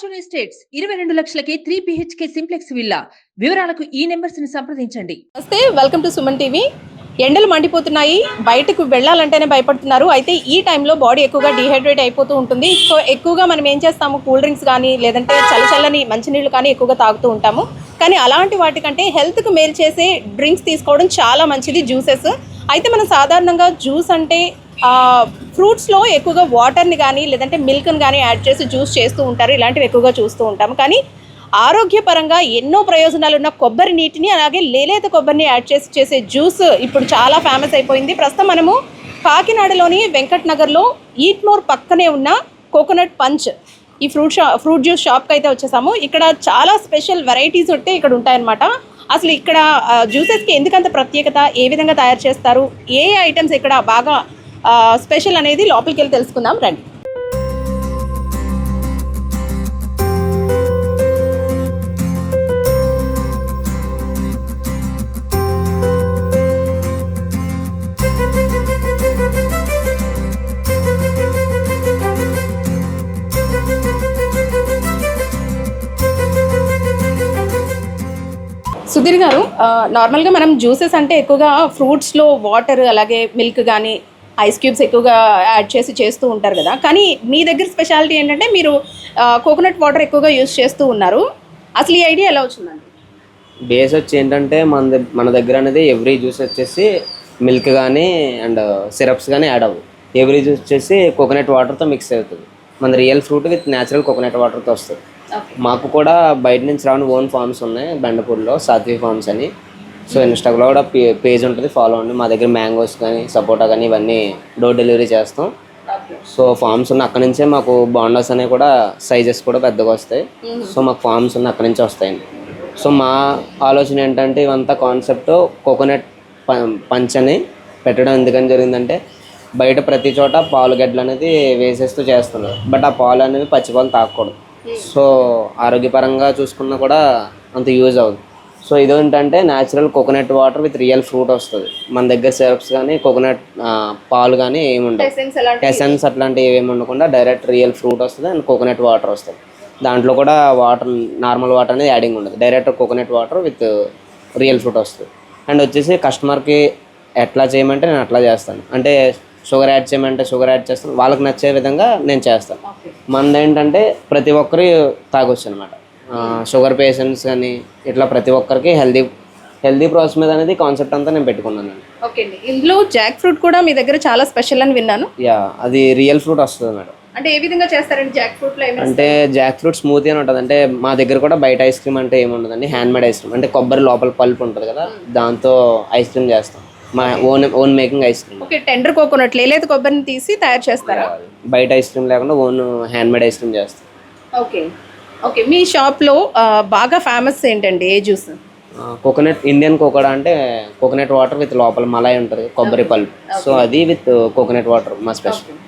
Fortune Estates ఇరవై రెండు లక్షలకే త్రీ బిహెచ్కే సింప్లెక్స్ విల్లా వివరాలకు ఈ నెంబర్స్ని సంప్రదించండి. నమస్తే వెల్కమ్ టు సుమన్ టీవీ ఎండలు మండిపోతున్నాయి బయటకు వెళ్ళాలంటేనే భయపడుతున్నారు. అయితే ఈ టైంలో బాడీ ఎక్కువగా డిహైడ్రేట్ అయిపోతూ ఉంటుంది. సో ఎక్కువగా మనం ఏం చేస్తాము? కూల్ డ్రింక్స్ కానీ లేదంటే చల్ల చల్లని మంచినీళ్ళు కానీ ఎక్కువగా తాగుతూ ఉంటాము. కానీ అలాంటి వాటికంటే హెల్త్కు మేలు చేసే డ్రింక్స్ తీసుకోవడం చాలా మంచిది జ్యూసెస్ అయితే మనం సాధారణంగా జ్యూస్ అంటే ఫ్రూట్స్లో ఎక్కువగా వాటర్ని కానీ లేదంటే మిల్క్ని కానీ యాడ్ చేసి జ్యూస్ చేస్తూ ఉంటారు. ఇలాంటివి ఎక్కువగా చూస్తూ ఉంటాము. కానీ ఆరోగ్యపరంగా ఎన్నో ప్రయోజనాలు ఉన్న కొబ్బరి నీటిని అలాగే లేలేత కొబ్బరిని యాడ్ చేసి చేసే జ్యూస్ ఇప్పుడు చాలా ఫేమస్ అయిపోయింది. ప్రస్తుతం మనము కాకినాడలోని వెంకట్ నగర్లో ఈట్ పక్కనే ఉన్న కోకోనట్ పంచ్ ఈ ఫ్రూట్ షా ఫ్రూట్ జ్యూస్ షాప్కి అయితే వచ్చేసాము. ఇక్కడ చాలా స్పెషల్ వెరైటీస్ ఉంటే ఇక్కడ ఉంటాయన్నమాట. అసలు ఇక్కడ జ్యూసెస్కి ఎందుకంత ప్రత్యేకత ఏ విధంగా తయారు చేస్తారు ఏ ఐటమ్స్ ఇక్కడ బాగా స్పెషల్ అనేది లోపలికి వెళ్ళి తెలుసుకుందాం రండి. సుధీర్ గారు నార్మల్గా మనం జ్యూసెస్ అంటే ఎక్కువగా ఫ్రూట్స్లో వాటర్ అలాగే మిల్క్ కానీ ఐస్ క్యూబ్స్ ఎక్కువగా యాడ్ చేసి చేస్తూ ఉంటారు కదా. కానీ మీ దగ్గర స్పెషాలిటీ ఏంటంటే మీరు కోకోనట్ వాటర్ ఎక్కువగా యూస్ చేస్తూ ఉన్నారు. అసలు ఈ ఐడియా ఎలా వచ్చిందండి? బేస్ వచ్చి ఏంటంటే మన మన దగ్గర అనేది ఎవ్రీ జ్యూస్ వచ్చేసి మిల్క్ కానీ అండ్ సిరప్స్ కానీ యాడ్ అవ్వు. ఎవ్రీ జ్యూస్ వచ్చేసి కోకోనట్ వాటర్తో మిక్స్ అవుతుంది. మన real fruit with natural coconut వాటర్తో వస్తుంది. మాకు కూడా బయట నుంచి రావని ఓన్ ఫార్మ్స్ ఉన్నాయి. బెండపూర్లో సాత్వి ఫార్మ్స్ అని. సో ఇన్స్టాగ్రామ్లో కూడా పేజ్ ఉంటుంది ఫాలో అవ్వండి మా దగ్గర మ్యాంగోస్ కానీ సపోటా కానీ ఇవన్నీ డోర్ డెలివరీ చేస్తాం. సో ఫార్మ్స్ ఉన్న అక్కడ నుంచే మాకు బాండర్స్ అనేవి కూడా సైజెస్ కూడా పెద్దగా వస్తాయి. సో మాకు ఫార్మ్స్ ఉన్న అక్కడ నుంచి వస్తాయండి. సో మా ఆలోచన ఏంటంటే ఇవంతా కాన్సెప్ట్ కోకోనట్ పంచ్ అని పెట్టడం ఎందుకని జరిగిందంటే బయట ప్రతి చోట పాలు గడ్డలు అనేది వేసేస్తూ చేస్తున్నారు. బట్ ఆ పాలు అనేవి పచ్చి పాలు తాగకూడదు సో ఆరోగ్యపరంగా చూసుకున్నా కూడా అంత యూజ్ అవ్వదు. సో ఇదేంటంటే natural coconut water with real fruit వస్తుంది. మన దగ్గర సిరప్స్ కానీ కోకోనట్ పాలు కానీ ఏమి ఉండవు ఎసెన్స్ అట్లాంటివి ఏమి ఉండకుండా డైరెక్ట్ రియల్ ఫ్రూట్ వస్తుంది అండ్ కోకోనట్ వాటర్ వస్తుంది. దాంట్లో కూడా వాటర్ నార్మల్ వాటర్ అనేది యాడింగ్ ఉండదు. Direct coconut water with real fruit వస్తుంది. అండ్ వచ్చేసి కస్టమర్కి ఎట్లా చేయమంటే నేను అట్లా చేస్తాను. అంటే షుగర్ యాడ్ చేయమంటే షుగర్ యాడ్ చేస్తాను. వాళ్ళకి నచ్చే విధంగా నేను చేస్తాను. మనది ఏంటంటే ప్రతి ఒక్కరు తాగొచ్చు అనమాట షుగర్ పేషెంట్స్ కానీ ఇట్లా ప్రతి ఒక్కరికి హెల్దీ హెల్దీ ప్రాసెస్ మీద అనేది కాన్సెప్ట్ అంతా నేను పెట్టుకున్నాను. ఓకే అండి. ఇందులో జాక్ ఫ్రూట్ కూడా మీ దగ్గర చాలా స్పెషల్ అని విన్నాను. యా అది రియల్ ఫ్రూట్ వస్తుంది మేడం. అంటే ఏ విధంగా చేస్తారండి జాక్ ఫ్రూట్లో ఏమి అంటే జాక్ ఫ్రూట్ స్మూతీ అని ఉంటుంది. అంటే మా దగ్గర కూడా బయట ఐస్ క్రీమ్ అంటే ఏముండదండి హ్యాండ్ మేడ్ ఐస్ క్రీమ్. అంటే కొబ్బరి లోపల పల్ప్ ఉంటుంది కదా దాంతో ఐస్ క్రీమ్ చేస్తాం. మా own own making ice cream. Okay tender coconut లేలేదు కొబ్బరిని తీసి తయారు చేస్తారా? బయట ఐస్ క్రీమ్ లేకుండా own hand made ice cream చేస్తాం. ఓకే. ఓకే మీ షాప్లో బాగా ఫేమస్ ఏంటండి? ఏ జ్యూస్ కోకోనట్ ఇండియన్ కోకోడా అంటే కోకోనట్ వాటర్ విత్ లోపల మలాయ్ ఉంటుంది కొబ్బరి పల్ప్. సో అది విత్ కోకోనట్ వాటర్ మా స్పెషల్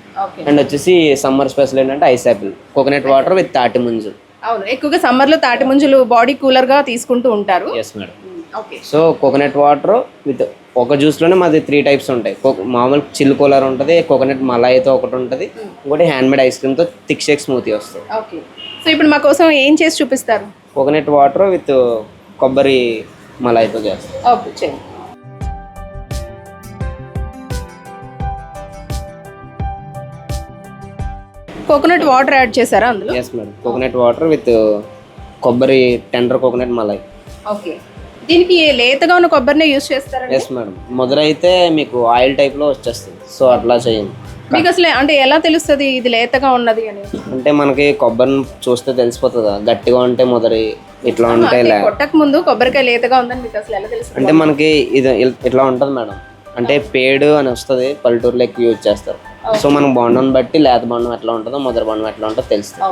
అండ్ వచ్చేసి సమ్మర్ స్పెషల్ ఏంటంటే ice apple coconut water with తాటి ముంజు. అవును ఎక్కువగా సమ్మర్లో తాటి ముంజులు బాడీ కూలర్గా తీసుకుంటూ ఉంటారు. Yes madam okay so coconut water with ఒక జ్యూస్లోనే మాది త్రీ టైప్స్ ఉంటాయి. మామూలు చిల్ కూలర్ ఉంటుంది కోకోనట్ మలాయితో ఒకటి ఉంటుంది ఇంకోటి హ్యాండ్ మేడ్ ఐస్ క్రీమ్తో థిక్ షేక్ స్మూతీ వస్తుంది. ఓకే సో ఇప్పుడు మా కోసం ఏం చేసి చూపిస్తారు? కోకోనట్ వాటర్ విత్ కొబ్బరి మలాయితో చేస్తాం. ఓకే చేయండి. కోకోనట్ వాటర్ యాడ్ చేశారా అందులో? Yes madam coconut water with కొబ్బరి టెండర్ కోకోనట్ మలాయ్ ఓకే. దీనికి లేతగా ఉన్న కొబ్బరినే యూస్ చేస్తారండి? ఎస్ మేడం మొదలైతే మీకు ఆయిల్ టైప్లో వచ్చేస్తుంది. సో అట్లా చేయండి. మీకు అసలు అంటే ఎలా తెలుస్తుంది ఇది లేతగా ఉన్నది అని? అంటే మనకి కొబ్బరిని చూస్తే తెలిసిపోతుంది? గట్టిగా ఉంటే మొదరి ఇట్లా ఉంటే లే కొట్టక ముందు కొబ్బరికాయ లేతగా ఉందని మీకు అసలు ఎలా తెలుస్తుంది? అంటే మనకి ఇది ఇల్- ఇట్లా ఉంటుంది మేడం. అంటే పేడు అని వస్తుంది పల్లెటూరులో ఎక్కువ యూజ్ చేస్తారు. సో మనం బొండం బట్టి లేత బొండం ఎట్లా ఉంటుందో మొదటి బొండం ఎట్లా ఉంటుందో తెలుస్తుంది.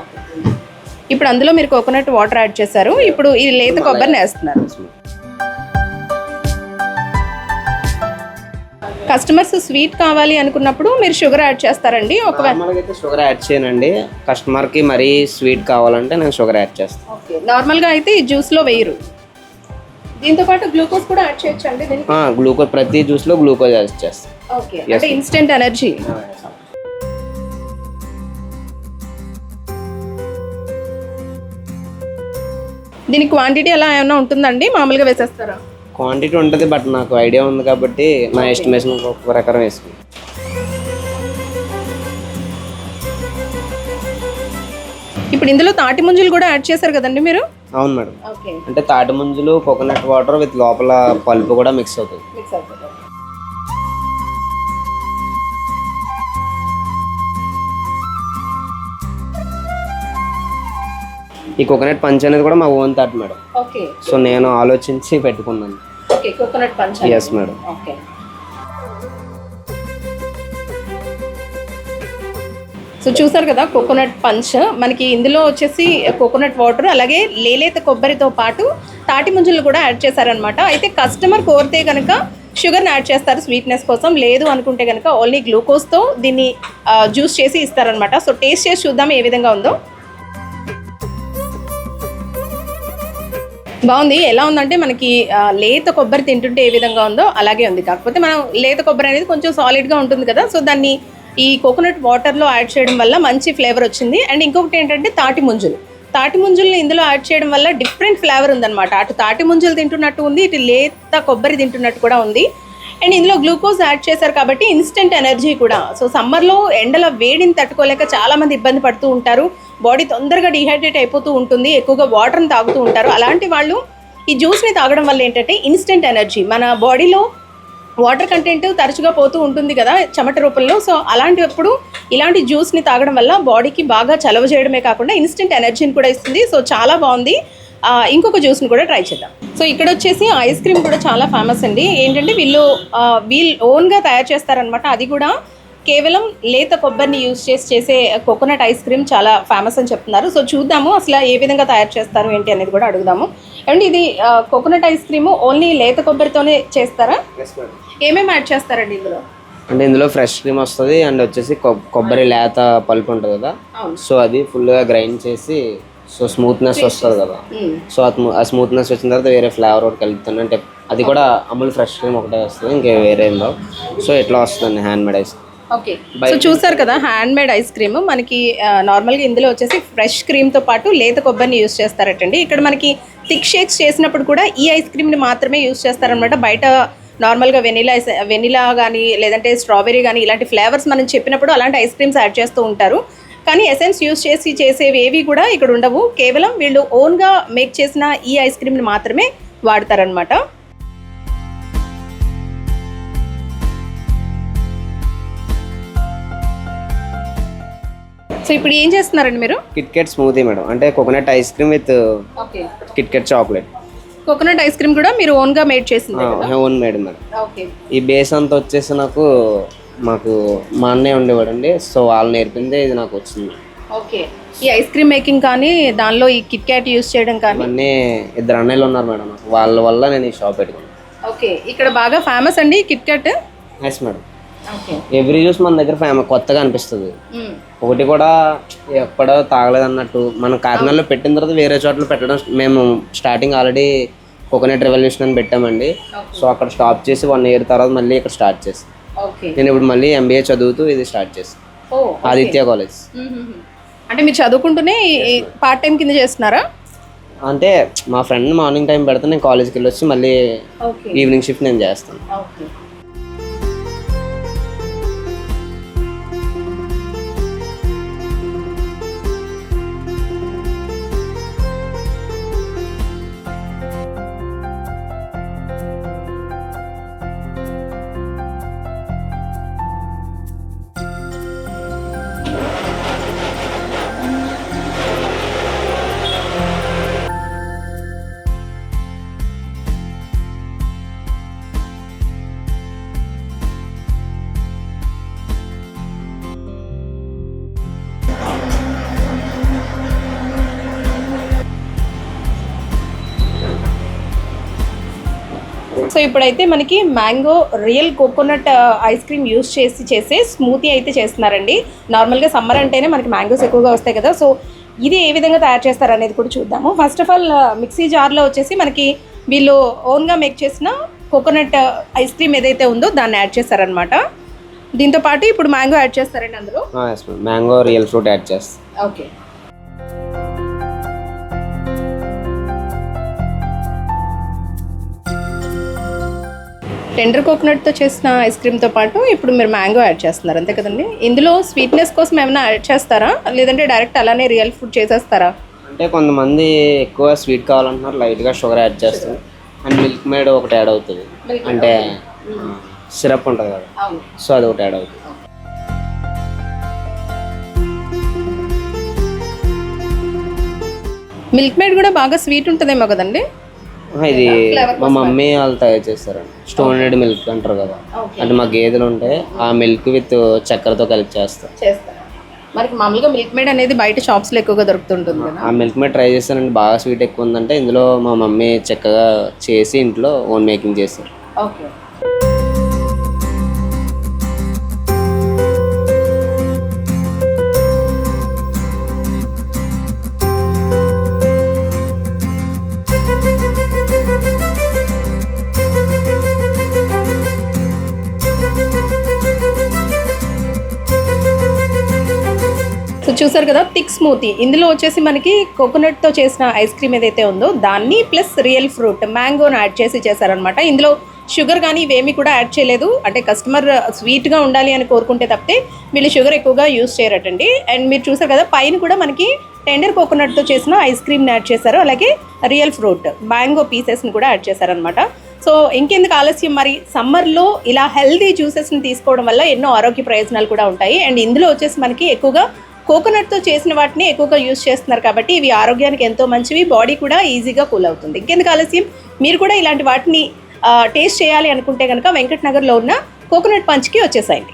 ఇప్పుడు అందులో మీరు కోకోనట్ వాటర్ యాడ్ చేశారు. ఇప్పుడు ఈ లేత కొబ్బరిని వేస్తున్నారు. కస్టమర్స్ స్వీట్ కావాలి అనుకున్నప్పుడు మీరు షుగర్ యాడ్ చేస్తారండి ఒకవేళ నార్మల్గా షుగర్ యాడ్ చేయనండి. కస్టమర్కి మరీ స్వీట్ కావాలంటే నేను షుగర్ యాడ్ చేస్తాను ఓకే. నార్మల్గా అయితే ఈ జ్యూస్లో వేయరు. దీంతో పాటు గ్లూకోజ్ కూడా యాడ్ చేయొచ్చు అండి దీనికి గ్లూకోజ్ ప్రతి జ్యూస్లో గ్లూకోజ్ యాడ్ చేస్తాను ఓకే. అంటే ఇన్స్టెంట్ ఎనర్జీ దీని క్వాంటిటీ అలా ఏమైనా ఉంటుందండి? మామూలుగా వేసేస్తారా? క్వాంటిటీ ఉంటుంది బట్ నాకు ఐడియా ఉంది కాబట్టి నా ఎస్టిమేషన్ ప్రకారం వేసుకున్నాను ఇప్పుడు ఇందులో తాటి ముంజలు కూడా యాడ్ చేశారు కదండి మీరు? అవును మేడం. ఓకే అంటే తాటి ముంజలు కోకోనట్ వాటర్ విత్ లోపల పల్పు కూడా మిక్స్ అవుతుంది మిక్స్ అవుతుంది ఈ కోకోనట్ పంచ్ అనేది కూడా మా ఓన్ తాటి మేడం. ఓకే సో నేను ఆలోచించి పెట్టుకున్నాను. Okay coconut punch yes madam okay so చూసారు కదా కోకోనట్ పంచ్ మనకి ఇందులో వచ్చేసి కోకోనట్ వాటర్ అలాగే లేలేత కొబ్బరితో పాటు తాటి ముంజలు కూడా యాడ్ చేశారనమాట అయితే కస్టమర్ కోరితే కనుక షుగర్ని యాడ్ చేస్తారు స్వీట్నెస్ కోసం. లేదు అనుకుంటే కనుక ఓన్లీ గ్లూకోజ్తో దీన్ని జ్యూస్ చేసి ఇస్తారనమాట సో టేస్ట్ చేసి చూద్దాం ఏ విధంగా ఉందో. బాగుంది. ఎలా ఉందంటే మనకి లేత కొబ్బరి తింటుంటే ఏ విధంగా ఉందో అలాగే ఉంది. కాకపోతే మనం లేత కొబ్బరి అనేది కొంచెం సాలిడ్గా ఉంటుంది కదా. సో దాన్ని ఈ కోకోనట్ వాటర్లో యాడ్ చేయడం వల్ల మంచి ఫ్లేవర్ వచ్చింది. అండ్ ఇంకొకటి ఏంటంటే తాటి ముంజులు. తాటి ముంజుల్ని ఇందులో యాడ్ చేయడం వల్ల డిఫరెంట్ ఫ్లేవర్ ఉందన్నమాట. అటు తాటి ముంజులు తింటున్నట్టు ఉంది ఇటు లేత కొబ్బరి తింటున్నట్టు కూడా ఉంది. అండ్ ఇందులో గ్లూకోజ్ యాడ్ చేశారు కాబట్టి ఇన్స్టెంట్ ఎనర్జీ కూడా. సో సమ్మర్లో ఎండల వేడిని తట్టుకోలేక చాలామంది ఇబ్బంది పడుతూ ఉంటారు. బాడీ తొందరగా డిహైడ్రేట్ అయిపోతూ ఉంటుంది. ఎక్కువగా వాటర్ని తాగుతూ ఉంటారు. అలాంటి వాళ్ళు ఈ జ్యూస్ని తాగడం వల్ల ఏంటంటే ఇన్స్టెంట్ ఎనర్జీ. మన బాడీలో వాటర్ కంటెంట్ తరచుగా పోతూ ఉంటుంది కదా చెమట రూపంలో. సో అలాంటిప్పుడు ఇలాంటి జ్యూస్ని తాగడం వల్ల బాడీకి బాగా చలవ చేయడమే కాకుండా ఇన్స్టెంట్ ఎనర్జీని కూడా ఇస్తుంది. సో చాలా బాగుంది. ఇంకొక జ్యూస్ని కూడా ట్రై చేద్దాం. సో ఇక్కడ వచ్చేసి ఐస్ క్రీమ్ కూడా చాలా ఫేమస్ అండి. ఏంటంటే వీళ్ళు వీళ్ళు ఓన్గా తయారు చేస్తారనమాట అది కూడా కేవలం లేత కొబ్బరిని యూజ్ చేసి చేసే కోకోనట్ ఐస్ క్రీమ్ చాలా ఫేమస్ అని చెప్తున్నారు. సో చూద్దాము అసలు ఏ విధంగా తయారు చేస్తారు ఏంటి అనేది కూడా అడుగుదాము. అండ్ ఇది కోకోనట్ ఐస్ క్రీమ్ ఓన్లీ లేత కొబ్బరితోనే చేస్తారా? ఏమేమి యాడ్ చేస్తారండి ఇందులో? అంటే ఇందులో ఫ్రెష్ క్రీమ్ వస్తుంది అండ్ వచ్చేసి కొబ్బరి లేత పల్పు ఉంటుంది కదా? సో అది ఫుల్గా గ్రైండ్ చేసి సో స్మూత్నెస్ వస్తుంది కదా. మ్మ్. సో ఆ స్మూత్నెస్ వచ్చిన తర్వాత వేరే ఫ్లేవర్ ఒకటి కలుపుతాను. అంటే అది కూడా అమూల్ ఫ్రెష్ క్రీమ్ ఒకటే వస్తుంది ఇంకే వేరే ఏం రావు. సో ఇట్లా వస్తుంది hand made ice okay so చూసారు కదా హ్యాండ్ మేడ్ ఐస్ క్రీమ్ మనకి నార్మల్గా ఇందులో వచ్చేసి ఫ్రెష్ క్రీమ్తో పాటు లేత కొబ్బరిని యూస్ చేస్తారటండి. ఇక్కడ మనకి థిక్ షేక్స్ చేసినప్పుడు కూడా ఈ ఐస్ క్రీమ్ని మాత్రమే యూస్ చేస్తారనమాట బయట నార్మల్గా వెనిలా ఐస్ వెనిలా కానీ లేదంటే స్ట్రాబెరీ కానీ ఇలాంటి ఫ్లేవర్స్ మనం చెప్పినప్పుడు అలాంటి ఐస్ క్రీమ్స్ యాడ్ చేస్తూ ఉంటారు. కానీ ఎసెన్స్ యూస్ చేసి చేసేవి ఏవి కూడా ఇక్కడ ఉండవు. కేవలం వీళ్ళు ఓన్గా మేక్ చేసిన ఈ ఐస్ క్రీమ్ని మాత్రమే వాడతారనమాట సో ఇప్పుడు ఏం చేస్తున్నారండి మీరు? KitKat smoothie madam. అంటే coconut ice cream with okay KitKat chocolate coconut ice cream కూడా మీరు ఓన్గా మేడ్ చేసింది ఓన్ మేడ్ మేడం. ఓకే ఈ బేస్ అంతా వచ్చేసి నాకు మాకు మా అన్నయ్య ఉండేవాడండి సో వాళ్ళు నేర్పిందే ఇది నాకు వచ్చింది. ఓకే. ఈ ఐస్ క్రీమ్ మేకింగ్ కానీ దానిలో ఈ కిట్ క్యాట్ యూస్ చేయడం కానీ? ఇవన్నీ ఇద్దరు అన్నయ్యలు ఉన్నారు మేడం నాకు వాళ్ళ వల్ల నేను ఈ షాప్ పెట్టుకున్నాను ఓకే. ఇక్కడ బాగా ఫేమస్ అండి KitKat yes madam. Every juice మన దగ్గర ఫేమస్ కొత్తగా అనిపిస్తుంది. ఒకటి కూడా ఎక్కడో తాగలేదు అన్నట్టు మనం కాకినాడలో పెట్టిన తర్వాత వేరే చోట్ల పెట్టడం మేము స్టార్టింగ్ ఆల్రెడీ కోకోనట్ రెవల్యూషన్ అని పెట్టామండి. సో అక్కడ స్టాప్ చేసి వన్ ఇయర్ తర్వాత మళ్ళీ ఇక్కడ స్టార్ట్ చేసి. ఓకే నేను ఇప్పుడు మళ్ళీ ఎంబీఏ చదువుతూ ఇది స్టార్ట్ చేస్తాను ఆదిత్య కాలేజ్ అంటే మీరు చదువుకుంటూనే పార్ట్ టైం కింద చేస్తున్నారా? అంటే మా ఫ్రెండ్ మార్నింగ్ టైం పెడితే నేను కాలేజ్కి వెళ్ళి వచ్చి మళ్ళీ ఈవినింగ్ షిఫ్ట్ నేను చేస్తాను. సో ఇప్పుడైతే మనకి mango real coconut ice cream use చేసి చేసే స్మూతీ అయితే చేస్తున్నారండి. నార్మల్గా సమ్మర్ అంటేనే మనకి మ్యాంగోస్ ఎక్కువగా వస్తాయి కదా. సో ఇది ఏ విధంగా తయారు చేస్తారు అనేది కూడా చూద్దాము. ఫస్ట్ ఆఫ్ ఆల్ మిక్సీ జార్లో వచ్చేసి మనకి వీళ్ళు ఓన్గా మేక్ చేసిన కోకోనట్ ఐస్ క్రీమ్ ఏదైతే ఉందో దాన్ని యాడ్ చేస్తారనమాట దీంతో పాటు ఇప్పుడు మ్యాంగో యాడ్ చేస్తారండి అందులో. మ్యాంగో రియల్ ఫ్రూట్ యాడ్ చేస్తాను ఓకే. టెండర్ కోకోనట్తో చేసిన ఐస్ క్రీమ్తో పాటు ఇప్పుడు మీరు మ్యాంగో యాడ్ చేస్తున్నారు అంతే కదండి? ఇందులో స్వీట్నెస్ కోసం ఏమైనా యాడ్ చేస్తారా? లేదంటే డైరెక్ట్ అలానే రియల్ ఫుడ్ చేసేస్తారా? అంటే కొంతమంది ఎక్కువ స్వీట్ కావాలంటున్నారు లైట్గా షుగర్ యాడ్ చేస్తాం అండ్ మిల్క్ మేడ్ ఒకటి యాడ్ అవుతుంది. అంటే సిరప్ ఉంటుంది కదా. సో అది ఒకటి యాడ్ అవుతుంది. మిల్క్ మేడ్ కూడా బాగా స్వీట్ ఉంటుందేమో కదండి? ఇది మా మమ్మీ వాళ్ళు తయారు చేస్తారండి స్టోనెడ్ మిల్క్ అంటారు కదా. అంటే మా గేదెలు ఉంటే ఆ మిల్క్ విత్ చక్కెరతో కలిపి చేస్తారు. చేస్తారా. మనకి మామూలుగా మిల్క్ మేడ్ అనేది బయట షాప్స్లో ఎక్కువగా దొరుకుతుంటుంది ఆ మిల్క్ మీద ట్రై చేస్తానండి. బాగా స్వీట్ ఎక్కువ ఉందంటే ఇందులో మా మమ్మీ చక్కగా చేసి ఇంట్లో ఓన్ మేకింగ్ చేస్తారు. ఓకే చూసారు కదా థిక్ స్మూతీ ఇందులో వచ్చేసి మనకి కోకోనట్తో చేసిన ఐస్ క్రీమ్ ఏదైతే ఉందో దాన్ని ప్లస్ రియల్ ఫ్రూట్ మ్యాంగోని యాడ్ చేసి చేశారనమాట ఇందులో షుగర్ కానీ ఇవేమీ కూడా యాడ్ చేయలేదు. అంటే కస్టమర్ స్వీట్గా ఉండాలి అని కోరుకుంటే తప్పితే వీళ్ళు షుగర్ ఎక్కువగా యూస్ చేయరటండి. అండ్ మీరు చూసారు కదా పైన కూడా మనకి టెండర్ కోకోనట్తో చేసిన ఐస్ క్రీమ్ని యాడ్ చేశారు. అలాగే రియల్ ఫ్రూట్ మ్యాంగో పీసెస్ని కూడా యాడ్ చేశారనమాట సో ఇంకెందుకు ఆలస్యం మరి? సమ్మర్లో ఇలా హెల్దీ జ్యూసెస్ని తీసుకోవడం వల్ల ఎన్నో ఆరోగ్య ప్రయోజనాలు కూడా ఉంటాయి. అండ్ ఇందులో వచ్చేసి మనకి ఎక్కువగా కోకోనట్తో చేసిన వాటిని ఎక్కువగా యూజ్ చేస్తున్నారు కాబట్టి ఇవి ఆరోగ్యానికి ఎంతో మంచివి. బాడీ కూడా ఈజీగా కూల్ అవుతుంది. ఇంకెందుకు ఆలస్యం? మీరు కూడా ఇలాంటి వాటిని టేస్ట్ చేయాలి అనుకుంటే కనుక వెంకటనగర్లో ఉన్న కోకోనట్ పంచ్కి వచ్చేసాయండి.